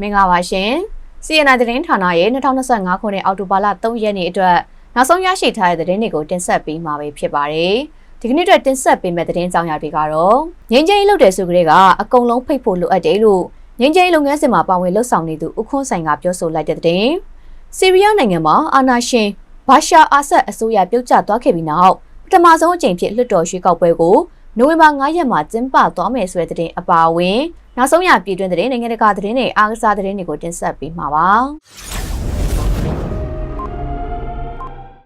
မင်္ဂလာပါရှင်။ CNN သတင်းဌာနရဲ့2025ခုနှစ်အောက်တိုဘာလ3ရက်နေ့အတွက်နောက်ဆုံးရရှိထားတဲ့သတင်းတွေကိုတင်ဆက်ပေးမှာပဲဖြစ်ပါတယ်။ဒီကနေ့အတွက်တင်ဆက်ပေးမယ့်သတင်းကြောင်းရာတွေကတော့ငင်းချင်းရေးလုပ်တဲ့ဆိုကြတဲ့ကအကုန်လုံးဖိတ်ဖို့လိုအပ်တယ်လို့ငင်းချင်းလုပ်ငန်းစဉ်မှာပါဝင်လှုပ်ဆောင်နေသူဦးခွန်းဆိုင်ကပြောဆိုလိုက်တဲ့သတင်း။ဆီးရီးယားနိုင်ငံမှာအာဏာရှင်ဘာရှာအာဆတ်အစိုးရပြုတ်ကျသွားခဲ့ပြီးနောက်ပထမဆုံးအကြိမ်ဖြစ်လွှတ်တော်ရွေးကောက်ပွဲကို နိုဝင်ဘာ9ရက်မှာကျင်းပသွားမယ်ဆိုတဲ့သတင်းအပါအဝင်နောက်ဆုံးရပြည်တွင်းသတင်းနိုင်ငံတကာသတင်းတွေအားကစားသတင်းတွေကိုတင်ဆက်ပေးမှာပါ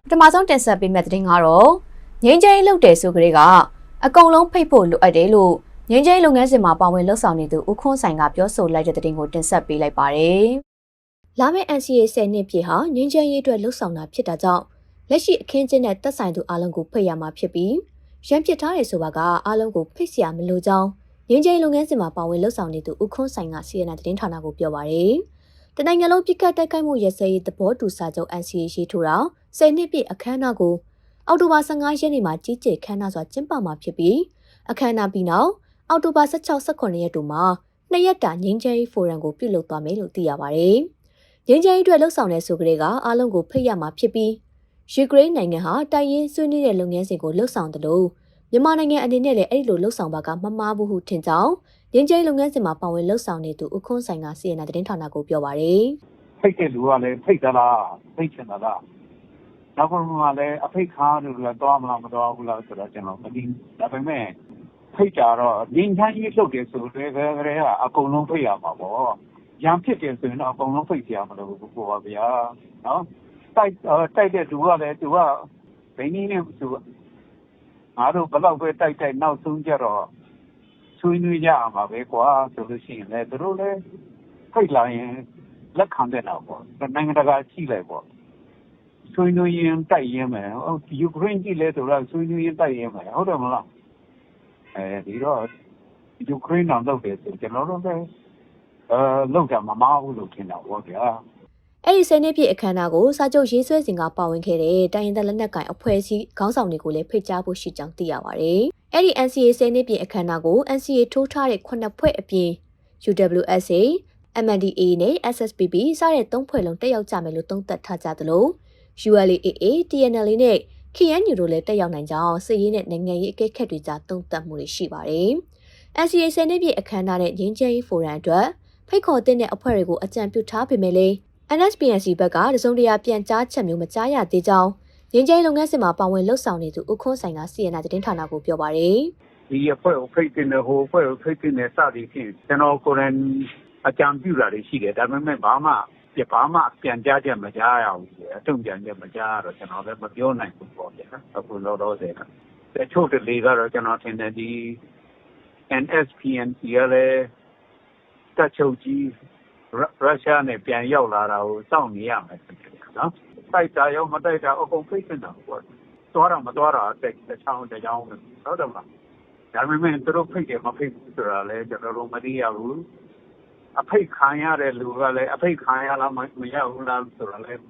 ပထမဆုံးတင်ဆက်ပေးမယ့်သတင်းကတော့ငင်းချင်းလှုပ်တယ်ဆိုကြတဲ့ကအကုန်လုံးဖိတ်ဖို့လိုအပ်တယ်လို့ငင်းချင်းလုပ်ငန်းစဉ်မှာပါဝင်လှုပ်ဆောင်နေသူဦးခွန်းဆိုင်ကပြောဆိုလိုက်တဲ့သတင်းကိုတင်ဆက်ပေးလိုက်ပါတယ်လာမယ့် NCA 10နှစ်ပြည့်ဟာငင်းချင်းရေးအတွက်လှုပ်ဆောင်တာဖြစ်တာကြောင့်လက်ရှိအခင်းကျင်းတဲ့တက်ဆိုင်သူအလုံးကိုဖိတ်ရမှာဖြစ်ပြီး ရန်ပစ်ထားတယ်ဆိုပါကအားလုံးကိုဖိတ်စရာမလိုကြောင်းငင်းချင်းလုပ်ငန်းစဉ်မှာပါဝင်လှုပ်ဆောင်နေသူဦးခွန်းဆိုင်က CNN သတင်းဌာနကိုပြောပါရယ်။တနိုင်ငံလုံးပြစ်ကတ်တိုက်ခိုက်မှုရစဲရေးသဘောတူစာချုပ် NCA ရေးထိုးတာ10နှစ်ပြည့်အခမ်းအနားကိုအောက်တိုဘာ15ရက်နေ့မှာကြီးကျယ်ခမ်းနားစွာကျင်းပမှာဖြစ်ပြီးအခမ်းအနားပြီးနောက်အောက်တိုဘာ16 18ရက်တို့မှာနှစ်ရက်တာငင်းချင်းဖိုရမ်ကိုပြုလုပ်သွားမယ်လို့သိရပါရယ်။ငင်းချင်းအတွက်လှုပ်ဆောင်တဲ့ဆိုကြတဲ့ကအားလုံးကိုဖိတ်ရမှာဖြစ်ပြီး ယူကရိန်းနိုင်ငံဟာတိုက်ရင်ဆွေးနွေးတဲ့လုပ်ငန်းစဉ်ကိုလှုပ်ဆောင်တယ်လို့မြန်မာနိုင်ငံအနေနဲ့လည်းအဲ့ဒီလိုလှုပ်ဆောင်ပါကမမားဘူးဟုထင်ကြောင်းရင်းကျဲလုပ်ငန်းစဉ်မှာပါဝင်လှုပ်ဆောင်နေသူဦးခွန်းဆိုင်ကစီရင်နာသတင်းဌာနကိုပြောပါရယ်ဖိတ်တဲ့လူကလည်းဖိတ်သလားဖိတ်ချင်သလားနောက်ဆုံးကလည်းအဖိတ်ခါလို့လည်းသွားမလားမသွားဘူးလားဆိုတော့ကျွန်တော်မသိဒါပေမဲ့ဖိတ်ကြတော့ငင်းချမ်းကြီးလှုပ်တယ်ဆိုတော့လည်းကအကုန်လုံးဖိတ်ရမှာပေါ့ရံဖြစ်တယ်ဆိုရင်တော့အကုန်လုံးဖိတ်ကြရမလို့ကိုပါဗျာနော် တိုက်တိုက်တဲ့သူကလည်းသူကဘယ်နည်းနဲ့သူငါတို့ဘလောက်ပဲတိုက်တိုက်နောက်ဆုံးကြတော့ဆွေးနွေးကြရမှာပဲကွာဆိုလို့ရှိရင်လည်းသူတို့လည်းဖိတ်လာရင်လက်ခံတဲ့တော့ပေါ့နိုင်ငံတကာရှိလိုက်ပေါ့ဆွေးနွေးရင်တိုက်ရင်မယ်ဟုတ်ယူကရိန်းကြည့်လဲဆိုတော့ဆွေးနွေးရင်တိုက်ရင်မယ်ဟုတ်တယ်မလားအဲဒီတော့ယူကရိန်းတော့လုပ်တယ်ဆိုကျွန်တော်တို့လည်းအဲလောက်ကြမမဟုတ်လို့ထင်တာပေါ့ဗျာ အဲ့ဒီဆယ်နှစ်ပြည့်အခမ်းအနားကိုစာချုပ်ရေးဆွဲစဉ်ကပါဝင်ခဲ့တဲ့တိုင်းရင်းသားလက်နက်ကိုင်အဖွဲ့အစည်းခေါင်းဆောင်တွေကိုလည်းဖိတ်ကြားဖို့ရှိကြောင်းသိရပါတယ်။အဲ့ဒီ NCA ဆယ်နှစ်ပြည့်အခမ်းအနားကို NCA ထိုးထားတဲ့ခုနှစ်ဖွဲ့အပြင် UWSA, MNDAA နဲ့ SSPB စတဲ့သုံးဖွဲ့လုံးတက်ရောက်ကြမယ်လို့သုံးသပ်ထားကြသလို ULAA, TNL နဲ့ KNU တို့လည်းတက်ရောက်နိုင်ကြောင်းစစ်ရေးနဲ့နိုင်ငံရေးအကဲခတ်တွေကြားသုံးသပ်မှုတွေရှိပါတယ်။ NCA ဆယ်နှစ်ပြည့်အခမ်းအနားနဲ့ငင်းချဲရေးဖိုရမ်အတွက်ဖိတ်ခေါ်တဲ့အဖွဲ့တွေကိုအကြံပြုထားပေမဲ့လည်း NSPNC ဘက်ကတစုံတရာပြန်ကြားချက်မျိုးမကြားရသေးကြောင်းရင်းကျင်းလုပ်ငန်းစဉ်မှာပါဝင်လှုပ်ဆောင်နေသူဦးခွန်းဆိုင်က CNN သတင်းဌာနကိုပြောပါရယ်ဒီအဖွဲ့ကိုဖိတ်တင်တယ်ဟိုအဖွဲ့ကိုဖိတ်တင်တယ်စသည်ဖြင့်ကျွန်တော်ကိုယ်တိုင်အကြံပြုတာတွေရှိတယ်ဒါပေမဲ့ဘာမှပြဘာမှပြန်ကြားချက်မကြားရဘူးအတုံ့ပြန်ချက်မကြားရတော့ကျွန်တော်လည်းမပြောနိုင်ဘူးပေါ့ဗျာအခုလောလောဆယ်ကတချို့တလေကတော့ကျွန်တော်ထင်တယ်ဒီ NSPNC ကလည်းတက်ချုပ်ကြီး ရုရှားနဲ့ပြန်ရောက်လာတာကိုစောင့်နေရမယ်နော်တိုက်တာရောမတိုက်တာအကုန်ဖိတ်နေတာပေါ့သွားတော့မသွားတော့တက်တချောင်းတချောင်းဟုတ်တယ်မလားဒါပေမဲ့သူတို့ဖိတ်တယ်မဖိတ်ဘူးဆိုတာလည်းကျွန်တော်တို့မသိရဘူးအဖိတ်ခံရတဲ့လူကလည်းအဖိတ်ခံရလားမရဘူးလားဆိုတာလည်း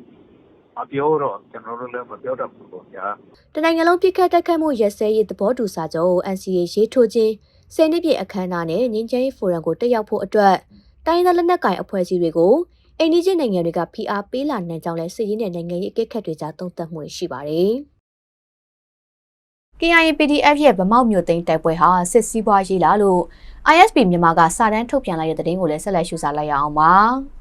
မပြောတော့ကျွန်တော်တို့လည်းမပြောတတ်ဘူးပေါ့ဗျာတနိုင်ငံလုံးပြစ်ခတ်တိုက်ခိုက်မှုရက်စဲရေးသဘောတူစာချုပ် NCA ရေးထိုးခြင်းဆယ်နှစ်ပြည့်အခမ်းအနားနဲ့ငင်းချဲရေးဖိုရမ်ကိုတက်ရောက်ဖို့အတွက် တိုင်းဒေသလက်နက်ကိုင်အဖွဲ့အစည်းတွေကိုအိန္ဒိယနိုင်ငံတွေကဖိအားပေးလာနိုင်ကြောင်းလဲစစ်ရေးနဲ့နိုင်ငံရေးအကဲခတ်တွေကြားသုံးသပ်မှုတွေရှိပါတယ်။ KIA PDF ရဲ့ဗမောက်မြို့သိမ်းတိုက်ပွဲဟာစစ်စည်းပွားရေးလာလို့ ISP မြန်မာကစာတမ်းထုတ်ပြန်လိုက်တဲ့သတင်းကိုလည်းဆက်လက်ရှုစားလိုက်ရအောင်ပါ။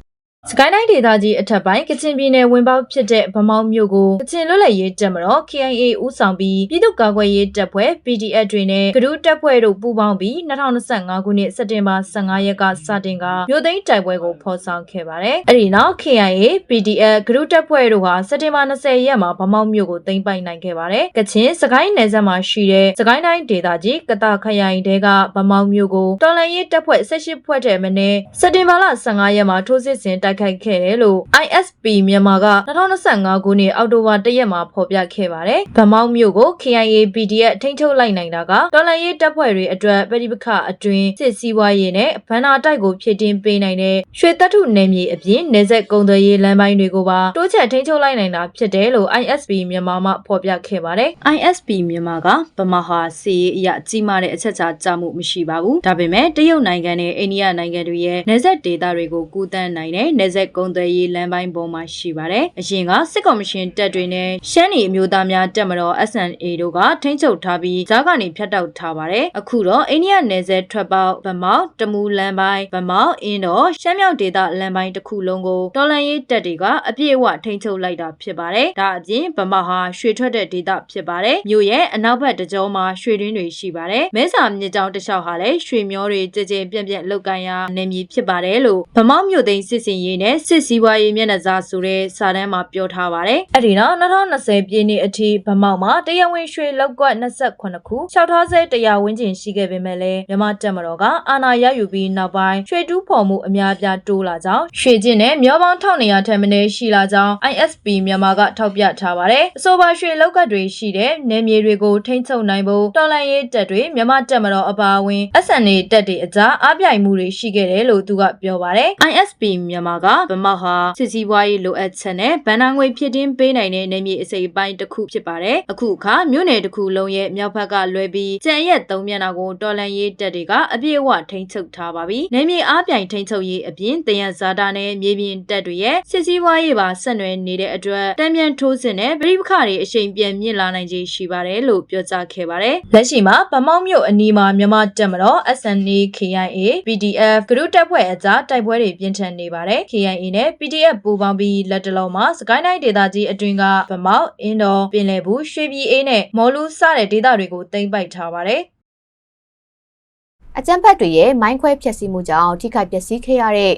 စကိုင်းတိုင်းဒေသကြီးအထက်ပိုင်းကချင်ပြည်နယ်ဝင်ပေါက်ဖြစ်တဲ့ဗမောက်မြို့ကိုကချင်လွတ်လပ်ရေးတပ်မတော် KIA ဦးဆောင်ပြီးပြည်သူ့ကာကွယ်ရေးတပ်ဖွဲ့ PDF တွေနဲ့ကဒူးတပ်ဖွဲ့တို့ပူးပေါင်းပြီး2025ခုနှစ်စက်တင်ဘာ15ရက်ကစတင်ကမြို့သိမ်းတိုက်ပွဲကိုဖော်ဆောင်ခဲ့ပါတယ်။အဲဒီနောက် KIA PDF ကဒူးတပ်ဖွဲ့တို့ဟာစက်တင်ဘာ20ရက်မှာဗမောက်မြို့ကိုသိမ်းပိုက်နိုင်ခဲ့ပါတယ်။ကချင်စကိုင်းနယ်စပ်မှာရှိတဲ့စကိုင်းတိုင်းဒေသကြီးကတခရိုင်တဲကဗမောက်မြို့ကိုတော်လန်ရေးတပ်ဖွဲ့18ဖွဲ့တဲ့မနေ့စက်တင်ဘာလ15ရက်မှာထိုးစစ်ဆင်တိုက်တိုက်ခိုက်ခဲ့တယ်လို့ ISP မြန်မာက2025ခုနှစ်အောက်တိုဘာ1ရက်မှာဖော်ပြခဲ့ပါတယ်။ဗမောက်မြို့ကို KIA PDF ထိန်းချုပ်လိုက်နိုင်တာကတော်လှန်ရေးတပ်ဖွဲ့တွေအတွက်ပြည်ပခအတွင်းစစ်စည်းဝါးရေးနဲ့ဗန္နာတိုက်ကိုဖြစ်တင်ပေးနိုင်တဲ့ရွှေတပ်ထုနယ်မြေအပြင်နေဆက်ကုံသွယ်ရေးလမ်းပိုင်းတွေကိုပါတိုးချဲ့ထိန်းချုပ်လိုက်နိုင်တာဖြစ်တယ်လို့ ISP မြန်မာမှဖော်ပြခဲ့ပါတယ်။ ISP မြန်မာကဗမာဟာစီရေးအရကြီးမားတဲ့အချက်ချာကြမှုမရှိပါဘူး။ဒါပေမဲ့တရုတ်နိုင်ငံနဲ့အိန္ဒိယနိုင်ငံတွေရဲ့နေဆက်ဒေသတွေကိုကူးတန်းနိုင်တဲ့နေဆက်ကုံသွယ်ရေးလမ်းပိုင်းပေါ်မှာရှိပါတယ်။အရင်ကစစ်ကော်မရှင်တပ်တွေနဲ့ရှမ်းနီအမျိုးသားများတပ်မတော် SNA တို့ကထိန်းချုပ်ထားပြီးကြားကနေဖျက်တောက်ထားပါတယ်။အခုတော့အိန္ဒိယနယ်စပ်ထွက်ပေါက်ဗမောက်တမူလမ်းပိုင်းဗမောက်အင်းတော်ရှမ်းမြောက်ဒေသလမ်းပိုင်းတစ်ခုလုံးကိုတော်လန်ရေးတပ်တွေကအပြည့်အဝထိန်းချုပ်လိုက်တာဖြစ်ပါတယ်။ဒါအပြင်ဗမောက်ဟာရွှေထွက်တဲ့ဒေသဖြစ်ပါတယ်။မြို့ရဲ့အနောက်ဘက်တကြောမှာရွှေတွင်းတွေရှိပါတယ်။မဲဆာမြစ်ကြောင်းတစ်လျှောက်ဟာလည်းရွှေမျောတွေကြကြပြန့်ပြန့်လောက်ကန်ရာနေမြေဖြစ်ပါတယ်လို့ဗမောက်မြို့သိမ်းစစ်စင်ရေးနဲ့စစ်စည်းဝါးရေးမျက်နှာစာဆိုတဲ့စာတမ်းမှာပြောထားပါတယ်။အဲ့ဒီနောက်2020ပြည့်နှစ်အထိဗမောက်မှာတရားဝင်ရွှေလောက်ကွက်28ခုလျှောက်ထားဆဲတရားဝန်းကျင်ရှိခဲ့ပေမဲ့လည်းမြန်မာတပ်မတော်ကအာဏာရယူပြီးနောက်ပိုင်းရွှေတူးဖော်မှုအများအပြားတိုးလာကြောင်းရွှေကျင်နဲ့မျောပေါင်း1900ထက်မနည်းရှိလာကြောင်း ISP မြန်မာကထောက်ပြထားပါတယ်။အဆိုပါရွှေလောက်ကတ်တွေရှိတဲ့နယ်မြေတွေကိုထိန်းချုပ်နိုင်ဖို့တော်လှန်ရေးတပ်တွေမြန်မာတပ်မတော်အပါအဝင် SNA တပ်တွေအကြားအပြိုင်မှုတွေရှိခဲ့တယ်လို့သူကပြောပါတယ်။ ISP မြန်မာကဗမောက်ဟာစစ်စည်းဝါးရေးလိုအပ်ချက်နဲ့ဗန်နာငွေဖြစ်တင်းပေးနိုင်တဲ့နယ်မြေအစိပ်အပိုင်းတစ်ခုဖြစ်ပါတယ်။အခုအခါမြို့နယ်တစ်ခုလုံးရဲ့မြောက်ဘက်ကလွဲပြီးကျန်ရက်သုံးမျက်နှာကိုတော်လှန်ရေးတပ်တွေကအပြည့်အဝထိန်းချုပ်ထားပါပြီ။နယ်မြေအားပြိုင်ထိန်းချုပ်ရေးအပြင်တယံဇာတာနဲ့မြေပြင်တပ်တွေရဲ့စစ်စည်းဝါးရေးပါဆက်နွယ်နေတဲ့အတွက်တံမြန်ထိုးစစ်နဲ့ပြည်ပခတွေအရှိန်ပြန်မြင့်လာနိုင်ခြေရှိပါတယ်လို့ပြောကြားခဲ့ပါတယ်။လက်ရှိမှာဗမောက်မြို့အနီးမှာမြန်မာတပ်မတော် SNA KIA PDF ဂရုတပ်ဖွဲ့အကြားတိုက်ပွဲတွေပြင်းထန်နေပါတယ်။ KIA နဲ့ PDF ပူးပေါင်းပြီးလက်တလုံးမှာစကိုင်းတိုင်းဒေသကြီးအတွင်းကဗမောက်အင်းတော်ပင်လယ်ဘူးရွှေပြည်အေးနဲ့မော်လူစတဲ့ဒေသတွေကိုသိမ်းပိုက်ထားပါတယ်။အကြမ်းဖက်တွေရဲ့မိုင်းခွဲဖျက်ဆီးမှုကြောင့်ထိခိုက်ပျက်စီးခဲ့ရတဲ့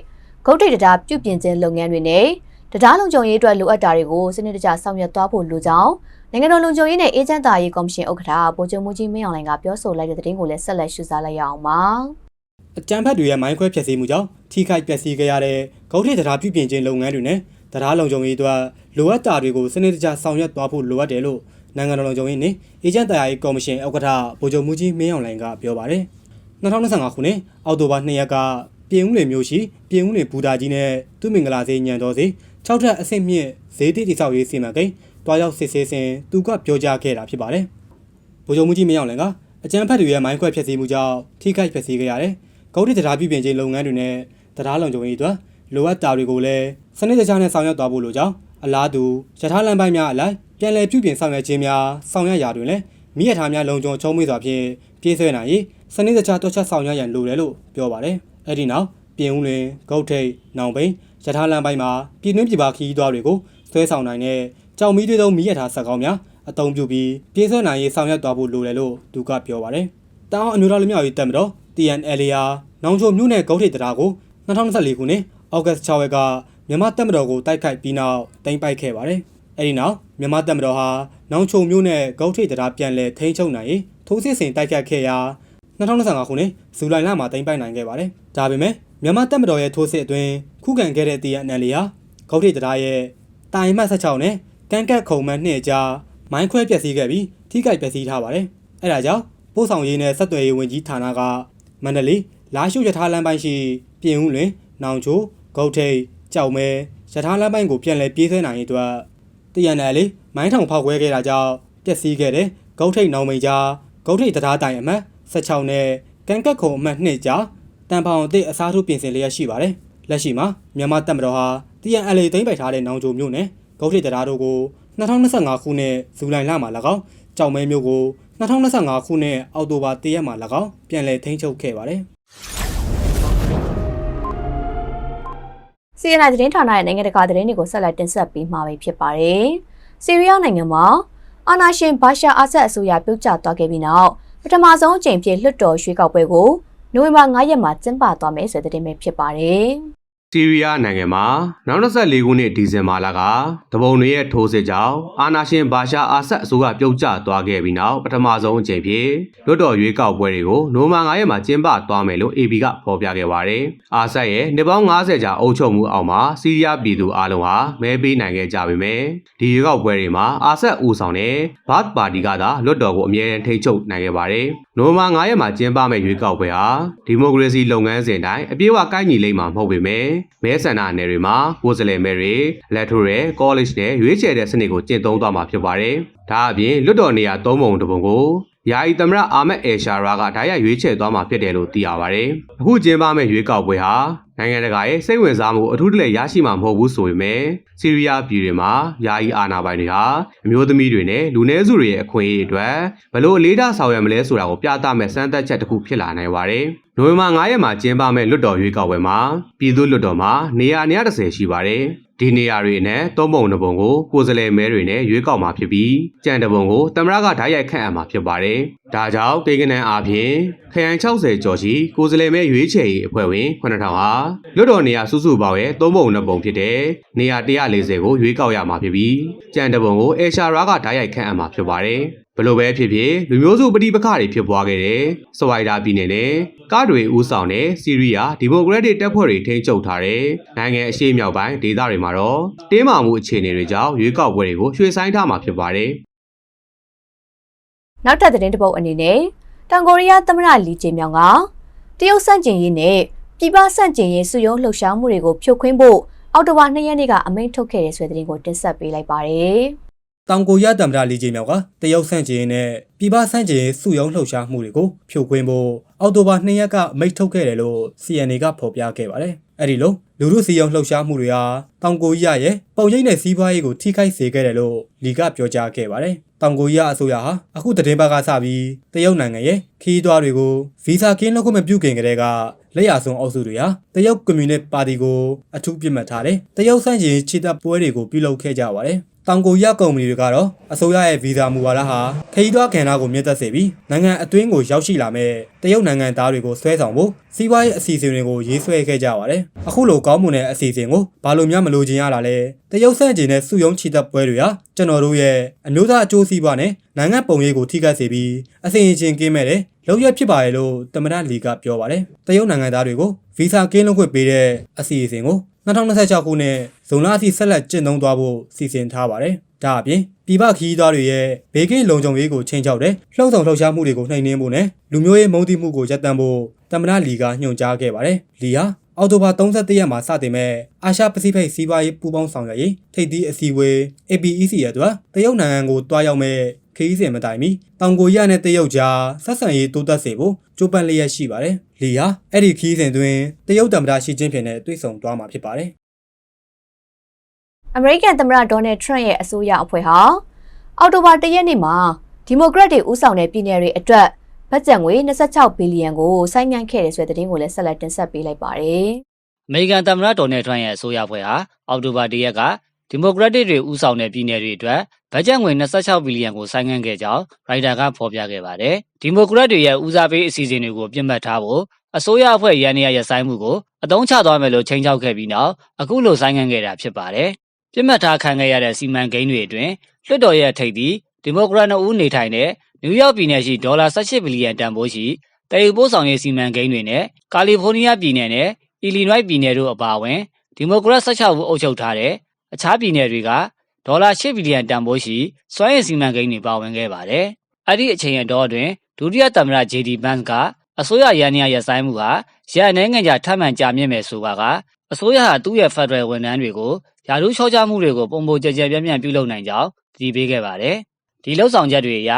ဂုတ်တိတ်တရားပြုပြင်ခြင်းလုပ်ငန်းတွေနဲ့တရားလုံခြုံရေးအတွက်လိုအပ်တာတွေကိုစနစ်တကျဆောင်ရွက်သွားဖို့လိုကြောင်းနိုင်ငံတော်လုံခြုံရေးနဲ့အေဂျင့်တာရေးကော်မရှင်ဥက္ကဋ္ဌဗိုလ်ချုပ်မှုကြီးမင်းအောင်လှိုင်ကပြောဆိုလိုက်တဲ့သတင်းကိုလည်းဆက်လက်ရှုစားလိုက်ရအောင်ပါ။အကြမ်းဖက်တွေရဲ့မိုင်းခွဲဖျက်ဆီးမှုကြောင့်ထိခိုက်ပျက်စီးခဲ့ရတဲ့ ဂုတ်ထိပ်တရားပြုပြင်ခြင်းလုပ်ငန်းတွေနဲ့တရားလုံခြုံရေးအတွက်လိုအပ်တာတွေကိုစနစ်တကျဆောင်ရွက်သွားဖို့လိုအပ်တယ်လို့နိုင်ငံတော်လုံခြုံရေးနှင့်အေဂျင့်တရားရေးကော်မရှင်ဥက္ကဋ္ဌဗိုလ်ချုပ်မှုကြီးမင်းအောင်လှိုင်ကပြောပါတယ်။2025ခုနှစ်အောက်တိုဘာ2ရက်ကပြင်ဦးလွင်မြို့ရှိပြင်ဦးလွင်ဘူတာကြီးနဲ့သူမင်္ဂလာစေးညံတော်စေ6ထပ်အဆင့်မြင့်ဈေးတိတိဆောက်ရေးစီမံကိန်းတွားရောက်စစ်ဆေးစဉ်သူကပြောကြားခဲ့တာဖြစ်ပါတယ်။ဗိုလ်ချုပ်မှုကြီးမင်းအောင်လှိုင်ကအကြမ်းဖက်တွေရဲ့မိုင်းခွဲဖျက်ဆီးမှုကြောင့်ထိခိုက်ဖျက်ဆီးခဲ့ရတယ်။ဂုတ်တိတရားပြုပြင်ခြင်းလုပ်ငန်းတွေနဲ့တရားလုံခြုံရေးအတွက် လိုအပ်တာတွေကိုလည်းစနစ်တကျနဲ့ဆောင်ရွက်သွားဖို့လိုကြောင်းအလားတူရထားလမ်းပိုင်းများအလိုက်ပြန်လည်ပြုပြင်ဆောင်ရွက်ခြင်းများဆောင်ရွက်ရာတွင်လည်းမိရထားများလုံခြုံချုံးမွေးစွာဖြင့်ပြေးဆွဲနိုင်ရေးစနစ်တကျတွက်ချက်ဆောင်ရွက်ရန်လိုတယ်လို့ပြောပါတယ်။အဲ့ဒီနောက်ပြင်ဦးလွင်ဂုတ်ထိတ်နောင်ပိန်ရထားလမ်းပိုင်းမှာပြည်တွင်းပြည်ပခီးသွားတွေကိုဆွဲဆောင်နိုင်တဲ့ကြောင်မီးတွေသုံးမိရထားဆက်ကောင်းများအသုံးပြုပြီးပြေးဆွဲနိုင်ရေးဆောင်ရွက်သွားဖို့လိုတယ်လို့သူကပြောပါတယ်။တောင်အမျိုးသားလူမျိုးရေးတပ်မတော် TNL ရာနောင်ချိုမြို့နယ်ဂုတ်ထိတ်တရားကို2024ခုနှစ် ဩဂတ်6ရက်ကမြန်မာတပ်မတော်ကိုတိုက်ခိုက်ပြီးနောက်တင်ပိုက်ခဲ့ပါတယ်။အဲဒီနောက်မြန်မာတပ်မတော်ဟာနောင်ချိုမြို့နယ်ဂုတ်ထိတ်တရားပြန်လည်ထိန်းချုပ်နိုင်ရေးထိုးစစ်ဆင်တိုက်ခိုက်ခဲ့ရာ2025ခုနှစ်ဇူလိုင်လမှာတင်ပိုက်နိုင်ခဲ့ပါတယ်။ဒါပေမဲ့မြန်မာတပ်မတော်ရဲ့ထိုးစစ်အတွင်းခုခံခဲ့တဲ့ TNL ဟာဂုတ်ထိတ်တရားရဲ့တိုင်မှတ်16နဲ့ကန့်ကတ်ခုံမှတ်2အကြားမိုင်းခွဲပျက်စီးခဲ့ပြီးထိခိုက်ပျက်စီးထားပါတယ်။အဲဒါကြောင့်ပို့ဆောင်ရေးနဲ့ဆက်သွယ်ရေးဝန်ကြီးဌာနကမန္တလေးလာရှုရထားလမ်းပိုင်းရှိပြင်ဦးလွင်နောင်ချို ဂုတ်ထိတ်ကြောက်မဲရထားလမ်းပိုင်းကိုပြန်လည်ပြေးဆွဲနိုင်ရေးအတွက်တရန်နယ်လေးမိုင်းထောင်ဖောက်ခွဲခဲ့တာကြောင့်ပျက်စီးခဲ့တဲ့ဂုတ်ထိတ်နောင်မိန်ကြားဂုတ်ထိတ်တရားတိုင်အမှတ်16နဲ့ကန့်ကတ်ခုံအမှတ်2ကြားတန်ဖောင်အသည့်အစားထိုးပြင်ဆင်လျက်ရှိပါတယ်။လက်ရှိမှာမြန်မာတပ်မတော်ဟာ TNL သိမ်းပိုက်ထားတဲ့နောင်ချိုမြို့နယ်ဂုတ်ထိတ်တရားတို့ကို2025ခုနှစ်ဇူလိုင်လမှာ၎င်းကြောက်မဲမြို့ကို2025ခုနှစ်အောက်တိုဘာ1ရက်မှာ၎င်းပြန်လည်ထိန်းချုပ်ခဲ့ပါတယ်။ စီရီယာသတင်းဌာနရဲ့နိုင်ငံတကာသတင်းတွေကိုဆက်လက်တင်ဆက်ပေးမှာဖြစ်ပါတယ်။စီးရီးယားနိုင်ငံမှာအာနာရှင်ဘာရှာအာဆတ်အစိုးရပြုတ်ကျသွားခဲ့ပြီးနောက်ပထမဆုံးအကြိမ်ဖြစ်လွှတ်တော်ရွေးကောက်ပွဲကိုနိုဝင်ဘာ9ရက်မှာကျင်းပသွားမယ်ဆိုတဲ့သတင်းပဲဖြစ်ပါတယ်။ ဆီးရီးယားနိုင်ငံမှာနောက်24ခုနှစ်ဒီဇင်ဘာလကတပုံတွေရဲ့ထိုးစစ်ကြောင့်အာနာရှင်ဘာရှာအာဆတ်အစိုးရပြုတ်ကျသွားခဲ့ပြီးနောက်ပထမဆုံးအကြိမ်ဖြစ်လွတ်တော်ရွေးကောက်ပွဲတွေကိုနိုဝင်ဘာ9ရက်မှာကျင်းပသွားမယ်လို့ AB ကဖော်ပြခဲ့ပါတယ်။အာဆတ်ရဲ့နှစ်ပေါင်း90ကြာအုပ်ချုပ်မှုအောက်မှာဆီးရီးယားပြည်သူအလုံးဟာမဲပေးနိုင်ခဲ့ကြပေမဲ့ဒီရွေးကောက်ပွဲတွေမှာအာဆတ်ဦးဆောင်တဲ့ဘတ်ပါတီကသာလွတ်တော်ကိုအမြဲတမ်းထိန်းချုပ်နိုင်ခဲ့ပါတယ်။နိုဝင်ဘာ9ရက်မှာကျင်းပမယ့်ရွေးကောက်ပွဲဟာဒီမိုကရေစီလုပ်ငန်းစဉ်တိုင်းအပြည့်အဝကိုက်ညီလိမ့်မှာမဟုတ်ပေမဲ့မဲဆန္ဒနယ်တွေမှာကိုယ်စားလှယ်မဲတွေလက်ထိုးရဲ college နဲ့ရွေးချယ်တဲ့စနစ်ကိုကျင့်သုံးသွားမှာဖြစ်ပါတယ်။ဒါအပြင်လွတ်တော်နေရာ၃ပုံတစ်ပုံကိုယာယီသမရအာမက်အေရှာရာကဓာတ်ရိုက်ရွေးချယ်သွားမှာဖြစ်တယ်လို့သိရပါတယ်။အခုကျင်းပမယ့်ရွေးကောက်ပွဲဟာ နိုင်ငံတကာရဲ့စိတ်ဝင်စားမှုအထူးတလဲရရှိမှာမဟုတ်ဘူးဆိုပေမဲ့ဆီးရီးယားပြည်တွေမှာယာယီအာဏာပိုင်တွေဟာအမျိုးသမီးတွေနဲ့လူနည်းစုတွေရဲ့အခွင့်အရေးအတွက်ဘလို့အလေးထားဆောင်ရွက်မလဲဆိုတာကိုပြသမဲ့စမ်းသပ်ချက်တစ်ခုဖြစ်လာနိုင်ပါတယ်။နိုဝင်ဘာ9ရက်မှာကျင်းပမယ့်လွတ်တော်ရွေးကောက်ပွဲမှာပြည်သူ့လွတ်တော်မှာနေရာ130ရှိပါတယ်။ ဒီနေရာတွေနဲ့သုံးပုံတစ်ပုံကိုကိုယ်စားလှယ်မဲတွေနဲ့ရွေးကောက်မှာဖြစ်ပြီးကြံတစ်ပုံကိုသမရကဓာတ်ရိုက်ခန့်အပ်မှာဖြစ်ပါတယ်။ဒါကြောင့်တေကနန်အားဖြင့်ခရိုင်60ကျော်ရှိကိုယ်စားလှယ်မဲရွေးချယ်ရေးအဖွဲ့ဝင်9000ဟာလွတ်တော်နေရာစုစုပေါင်းရဲ့သုံးပုံနှစ်ပုံဖြစ်တဲ့နေရာ140ကိုရွေးကောက်ရမှာဖြစ်ပြီးကြံတစ်ပုံကိုအေရှာရာကဓာတ်ရိုက်ခန့်အပ်မှာဖြစ်ပါတယ်။ ဘလို့ပဲဖြစ်ဖြစ်လူမျိုးစုပဋိပက္ခတွေဖြစ်ပွားခဲ့တဲ့စဝိုင်ဒါပြည်နယ်နဲ့ကားတွေဦးဆောင်တဲ့စီးရီးယားဒီမိုကရက်တစ်တပ်ဖွဲ့တွေထိန်းချုပ်ထားတဲ့နိုင်ငံအရှေ့မြောက်ပိုင်းဒေသတွေမှာတော့တင်းမာမှုအခြေအနေတွေကြောင့်ရွေးကောက်ပွဲတွေကိုရွှေ့ဆိုင်းထားမှာဖြစ်ပါတယ်။နောက်ထပ်သတင်းတစ်ပုဒ်အနေနဲ့တောင်ကိုရီးယားသမ္မတလီဂျေမြောင်ကတရုတ်စန့်ကျင်ရေးနဲ့ပြည်ပစန့်ကျင်ရေးစုယုံလှုပ်ရှားမှုတွေကိုဖြိုခွင်းဖို့အောက်တိုဘာ2ရက်နေ့ကအမိန့်ထုတ်ခဲ့တဲ့ဆွေသတင်းကိုတင်ဆက်ပေးလိုက်ပါတယ်။ တောင်ကိုရီးယားတမ္ပရာလီဂျီမြောက်ကတရုတ်ဆန့်ကျင်ရေးနဲ့ပြည်ပဆန့်ကျင်ရေးစုယုံလှုပ်ရှားမှုတွေကိုဖြိုခွင်းဖို့အောက်တိုဘာ2ရက်ကအမိန့်ထုတ်ခဲ့တယ်လို့ CNA ကဖော်ပြခဲ့ပါတယ်။အဲ့ဒီလိုလူမှုစီယုံလှုပ်ရှားမှုတွေဟာတောင်ကိုရီးယားရဲ့ပုံရိပ်နဲ့စီးပွားရေးကိုထိခိုက်စေခဲ့တယ်လို့လီကပြောကြားခဲ့ပါတယ်။တောင်ကိုရီးယားအစိုးရဟာအခုတည်င်းဘက်ကစပြီးတရုတ်နိုင်ငံရဲ့ခီးသွွားတွေကိုဗီဇာကင်းလို့ခွင့်မပြုခင်ကတည်းကလက်ရဆုံးအုပ်စုတွေဟာတရုတ်ကွန်မြူနစ်ပါတီကိုအထူးပြစ်မှတ်ထားတယ်။တရုတ်ဆန့်ကျင်ရေးခြေတပ်ပွဲတွေကိုပြုလုပ်ခဲ့ကြပါတယ်။ တောင်ကိုရီးယားကုမ္ပဏီတွေကတော့အစိုးရရဲ့ဗီဇာမူဝါဒဟာခရီးသွားကဏ္ဍကိုမြင့်တက်စေပြီးနိုင်ငံအတွင်းကိုရောက်ရှိလာမဲ့တရုတ်နိုင်ငံသားတွေကိုဆွဲဆောင်ဖို့စီးပွားရေးအစီအစဉ်တွေကိုရေးဆွဲခဲ့ကြပါတယ်။အခုလိုကောင်းမွန်တဲ့အစီအစဉ်ကိုဘာလို့များမလို့ခြင်းရတာလဲ။တရုတ်ဆန့်ကျင်တဲ့စုယုံချီတက်ပွဲတွေဟာကျွန်တော်တို့ရဲ့အမျိုးသားအကျိုးစီးပွားနဲ့နိုင်ငံပုံရိပ်ကိုထိခိုက်စေပြီးအစီအစဉ်ကင်းမဲ့တဲ့လောက်ရဖြစ်ပါရဲ့လို့တမန်တော်လီကပြောပါတယ်။တရုတ်နိုင်ငံသားတွေကိုဗီဇာကင်းလွှတ်ခွင့်ပေးတဲ့အစီအစဉ်ကို 2026ခုနှစ်ဇွန်လအထိဆက်လက်ကျင့်သုံးသွားဖို့စီစဉ်ထားပါတယ်။ဒါအပြင်ပြည်ပခရီးသွားတွေရဲ့ဘေးကင်းလုံခြုံရေးကိုချိန်ချောက်တဲ့လှုံ့ဆော်လှုပ်ရှားမှုတွေကိုနှိမ်နင်းဖို့နဲ့လူမျိုးရေးမုန်းတီးမှုကိုရပ်တန့်ဖို့တမန်လီကညွှန်ကြားခဲ့ပါတယ်။လီဟာအောက်တိုဘာ31ရက်မှာစတင်မဲ့အာရှပစိဖိတ်စီးပွားရေးပူးပေါင်းဆောင်ရွက်ရေးထိပ်သီးအစည်းအဝေး APEC ရဲ့အတွက်တရုတ်နိုင်ငံကိုတွားရောက်မဲ့ ခရီးစဉ်မတိုင်မီတောင်ကိုရီးယားနဲ့တရုတ်ကြားဆက်ဆံရေးတိုးတက်စေဖို့ကြိုးပမ်းလျက်ရှိပါတယ်။လီဟာအဲ့ဒီခရီးစဉ်တွင်တရုတ်တမ္ပတာရှီကျင်းဖျင်နဲ့တွေ့ဆုံသွားမှာဖြစ်ပါတယ်အမေရိကန်သမ္မတဒေါ်နယ်ထရန့်ရဲ့အစိုးရအဖွဲ့ဟာအောက်တိုဘာ၁ရက်နေ့မှာဒီမိုကရက်တွေဦးဆောင်တဲ့ပြည်နယ်တွေအတွက်ဘတ်ဂျက်ငွေ26ဘီလီယံကိုဆိုင်းငံ့ခဲ့တယ်ဆိုတဲ့သတင်းကိုလည်းဆက်လက်တင်ဆက်ပေးလိုက်ပါတယ်။အမေရိကန်သမ္မတဒေါ်နယ်ထရန့်ရဲ့အစိုးရဖွဲ့ဟာအောက်တိုဘာ၁ရက်က ဒီမိုကရက်တစ်တွေဦးဆောင်တဲ့ပြည်နယ်တွေအတွက်ဘတ်ဂျက်ငွေ26ဘီလီယံကိုဆိုင်းငံ့ခဲ့ကြောင်းရိုက်တာကဖော်ပြခဲ့ပါတယ်။ဒီမိုကရက်တွေရဲ့ဦးစားပေးအစီအစဉ်တွေကိုပြစ်မှတ်ထားဖို့အစိုးရအဖွဲ့ရန်နေရရဆိုင်မှုကိုအတုံးချသွားမယ်လို့ချိန်ချောက်ခဲ့ပြီးနောက်အခုလိုဆိုင်းငံ့ခဲ့တာဖြစ်ပါတယ်။ပြစ်မှတ်ထားခံခဲ့ရတဲ့စီမံကိန်းတွေအတွင်းလွှတ်တော်ရဲ့ထိပ်သီးဒီမိုကရက်နှစ်ဦးနေထိုင်တဲ့နယူးယောက်ပြည်နယ်ရှိဒေါ်လာ18ဘီလီယံတန်ဖိုးရှိတည်ယူပို့ဆောင်ရေးစီမံကိန်းတွေနဲ့ကာလီဖိုးနီးယားပြည်နယ်နဲ့အီလီနွိုက်ပြည်နယ်တို့အပါအဝင်ဒီမိုကရက်16ဦးအုပ်ချုပ်ထားတဲ့ အခြားပြည်နယ်တွေကဒေါ်လာ8ဘီလီယံတန်ဖိုးရှိစွမ်းရည်စီမံကိန်းတွေပါဝင်ခဲ့ပါတယ်။အဲ့ဒီအချိန်အတော်အတွင်းဒုတိယသမ္မတ JD Vance ကအစိုးရရန်နေရရဆိုင်မှုဟာရန်နိုင်ငံကြာထပ်မံကြာမြင့်မယ်ဆိုပါကအစိုးရဟာသူ့ရဲ့ Federal ဝန်ထမ်းတွေကိုယာရုချောချမှုတွေကိုပုံပုံကြကြပြန့်ပြန့်ပြုလုပ်နိုင်ကြောင်းတည်ပေးခဲ့ပါတယ်။ဒီလှုပ်ဆောင်ချက်တွေအရ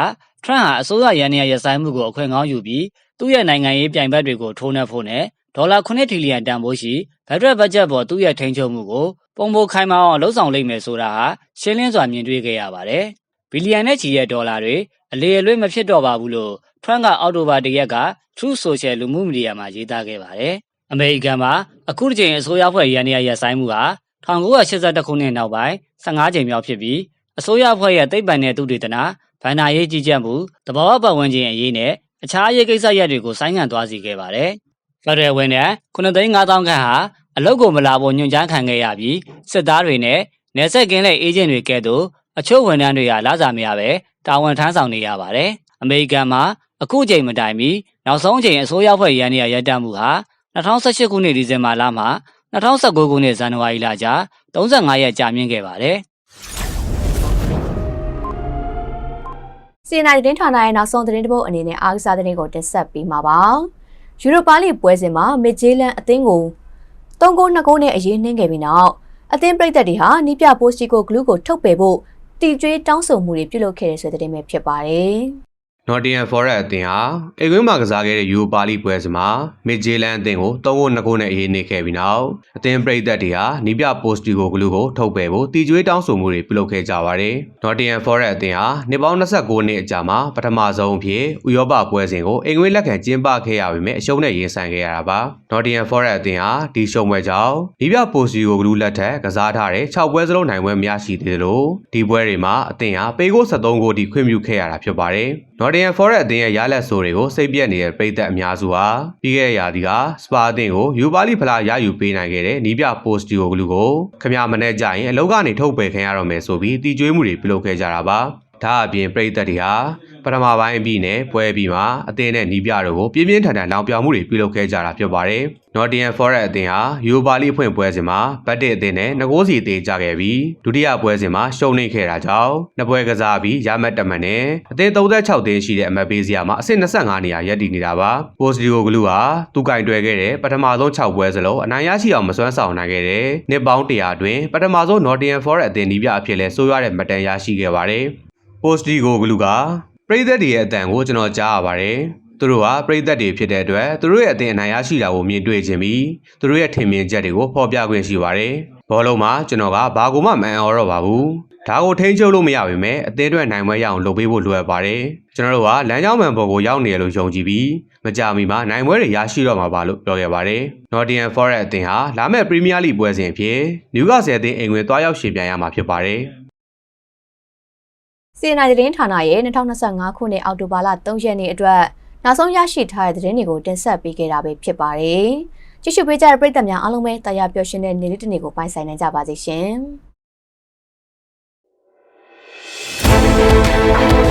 ထရန့်ဟာအစိုးရရန်နေရရဆိုင်မှုကိုအခွင့်ကောင်းယူပြီးသူ့ရဲ့နိုင်ငံရေးပြိုင်ဘက်တွေကိုထိုးနှက်ဖို့နဲ့ ဒေါ်လာ9ထရီလီယံတန်ဖိုးရှိဖက်ဒရယ်ဘတ်ဂျက်ပေါ်သူ့ရဲ့ထိန်းချုပ်မှုကိုပုံပုံခိုင်မာအောင်လှုပ်ဆောင်လိမ့်မယ်ဆိုတာဟာရှင်းလင်းစွာမြင်တွေ့ခဲ့ရပါတယ်။ဘီလီယံနဲ့ချီတဲ့ဒေါ်လာတွေအလေအလွင့်မဖြစ်တော့ပါဘူးလို့ထရန့်ကအောက်တိုဘာ၁ရက်က True Social လူမှုမီဒီယာမှာရေးသားခဲ့ပါတယ်။အမေရိကန်မှာအခုတစ်ချိန်အစိုးရဖွဲ့ရန်နေရရဆိုင်မှုဟာ1982ခုနှစ်နောက်ပိုင်း15ချိန်မြောက်ဖြစ်ပြီးအစိုးရဖွဲ့ရဲ့တိတ်ပံတဲ့သူတေသနာဗန္နာရေးကြီးကြပ်မှုတဘာဝပတ်ဝန်းကျင်အရေးနဲ့အခြားအရေးကိစ္စရပ်တွေကိုဆိုင်းငံ့သွားစေခဲ့ပါတယ်။ ဖက်ဒရယ်ဝန်ထမ်း9သိန်း5000ခန့်ဟာအလုတ်ကိုမလာဖို့ညွှန်ကြားခံခဲ့ရပြီးစစ်သားတွေနဲ့နယ်စပ်ကင်းတဲ့အေဂျင့်တွေကဲ့သို့အချို့ဝန်ထမ်းတွေကလာစားမရပဲတာဝန်ထမ်းဆောင်နေရပါတယ်။အမေရိကန်မှာအခုချိန်မတိုင်မီနောက်ဆုံးချိန်အစိုးရဖွဲ့ရန်နေရရပ်တန့်မှုဟာ2018ခုနှစ်ဒီဇင်ဘာလမှ2019ခုနှစ်ဇန်နဝါရီလကြား35ရက်ကြာမြင့်ခဲ့ပါတယ်။စီနိုင်သတင်းဌာနရဲ့နောက်ဆုံးသတင်းတစ်ပုဒ်အနေနဲ့အားကစားသတင်းကိုတင်ဆက်ပေးမှာပါ ယူရိုပါလိပွဲစဉ်မှာမစ်ဂျေလန်အသင်းကို3ဂိုး2ဂိုးနဲ့အရေးနှင်းခဲ့ပြီးနောက်အသင်းပြည်သက်တွေဟာနီးပြပိုစတီကိုဂလူးကိုထုတ်ပယ်ဖို့တီကျွေးတောင်းဆိုမှုတွေပြုလုပ်ခဲ့တဲ့ဆိုတဲ့သတင်းပဲဖြစ်ပါတယ် Nottingham Forest အသင်းဟာအိမ်ကွင်းမှာကစားခဲ့တဲ့ Europa League ပွဲစဉ်မှာ Midtjylland အသင်းကို3ဂိုး2ဂိုးနဲ့အရေးနေခဲ့ပြီးနောက်အသင်းပရိသတ်တွေဟာနီးပြ Postigo ဂလူကိုထုတ်ပယ်ဖို့တီကျွေးတောင်းဆိုမှုတွေပြုလုပ်ခဲ့ကြပါတယ်။ Nottingham Forest အသင်းဟာနှစ်ပေါင်း29နှစ်အကြာမှာပထမဆုံးအဖြစ်ဥရောပပွဲစဉ်ကိုအိမ်ကွင်းလက်ခံကျင်းပခဲ့ရပေမဲ့အရှုံးနဲ့ရင်ဆိုင်ခဲ့ရတာပါ။ Nottingham Forest အသင်းဟာဒီရှုံးပွဲကြောင့်နီးပြ Postigo ဂလူလက်ထက်ကစားထားတဲ့6ပွဲစလုံးနိုင်ပွဲမရရှိသေးသလိုဒီပွဲတွေမှာအသင်းဟာပေဂိုး73ဂိုးထိခွင့်ပြုခဲ့ရတာဖြစ်ပါတယ်။ Nottingham Forest အသင်းရဲ့ရလက်ဆိုးတွေကိုစိတ်ပြက်နေတဲ့ပြည်သက်အများစုဟာပြီးခဲ့တဲ့ရာသီကစပါအသင်းကိုယူပါလီဖလားရယူပေးနိုင်ခဲ့တဲ့နီးပြပိုစတီယိုဂလူကိုခမရမနဲ့ကြရင်အလောက်ကနေထုတ်ပယ်ခံရတော့မယ်ဆိုပြီးတီကျွေးမှုတွေပြုလုပ်ခဲ့ကြတာပါ ဒါအပြင်ပြည်သက်တွေဟာပထမပိုင်းအပြီးနဲ့ပွဲပြီးမှာအသင်းနဲ့နီးပြတို့ကိုပြင်းပြင်းထန်ထန်လောင်ပြောင်မှုတွေပြုလုပ်ခဲ့ကြတာဖြစ်ပါတယ်။ Nottingham Forest အသင်းဟာယူပါလီဖွင့်ပွဲစဉ်မှာဘတ်တစ်အသင်းနဲ့ငကိုးစီသေးကြခဲ့ပြီးဒုတိယပွဲစဉ်မှာရှုံးနိမ့်ခဲ့တာကြောင့်နှစ်ပွဲကစားပြီးရမတ်တမန်နဲ့အသင်း36သင်းရှိတဲ့အမတ်ပေးစရာမှာအဆင့်25နေရာရပ်တည်နေတာပါ။ Postigo ဂလူဟာသူကင်တွယ်ခဲ့တဲ့ပထမဆုံး6ပွဲစလုံးအနိုင်ရရှိအောင်မစွမ်းဆောင်နိုင်ခဲ့တဲ့နှစ်ပေါင်း100အတွင်းပထမဆုံး Nottingham Forest အသင်းနီးပြအဖြစ်လဲဆိုးရွားတဲ့မှတ်တမ်းရရှိခဲ့ပါတယ်။ Postigo ဂလူကပရိသတ်တွေရဲ့အတန်ကိုကျွန်တော်ကြားရပါတယ်။သူတို့ဟာပရိသတ်တွေဖြစ်တဲ့အတွက်သူတို့ရဲ့အသင်းအနိုင်ရရှိတာကိုမြင်တွေ့ခြင်းပြီးသူတို့ရဲ့ထင်မြင်ချက်တွေကိုဖော်ပြခွင့်ရှိပါတယ်။ဘောလုံးမှာကျွန်တော်ကဘာကိုမှမအံ့ဩတော့ပါဘူး။ဒါကိုထိန်းချုပ်လို့မရပါပဲအသင်းအတွက်နိုင်ပွဲရအောင်လုပ်ပေးဖို့လိုအပ်ပါတယ်။ကျွန်တော်တို့ကလမ်းကြောင်းမှန်ပေါ်ကိုရောက်နေရလို့ယုံကြည်ပြီးမကြမီမှာနိုင်ပွဲတွေရရှိတော့မှာပါလို့ပြောခဲ့ပါတယ်။ Nottingham Forest အသင်းဟာလာမယ့် Premier League ပွဲစဉ်အဖြစ် Newcastle အသင်းအိမ်ဝင်သွားရောက်ရှင်ပြန်ရမှာဖြစ်ပါတယ်။ စီအန်အိုင်သတင်းဌာနရဲ့2025ခုနှစ်အောက်တိုဘာလ3ရက်နေ့အတွက်နောက်ဆုံးရရှိထားတဲ့သတင်းတွေကိုတင်ဆက်ပေးခဲ့တာပဲဖြစ်ပါတယ်။ကြည့်ရှုပေးကြတဲ့ပရိသတ်များအားလုံးပဲတရားပျော်ရွှင်တဲ့နေ့လေးတစ်နေ့ကိုပိုင်ဆိုင်နိုင်ကြပါစေရှင်။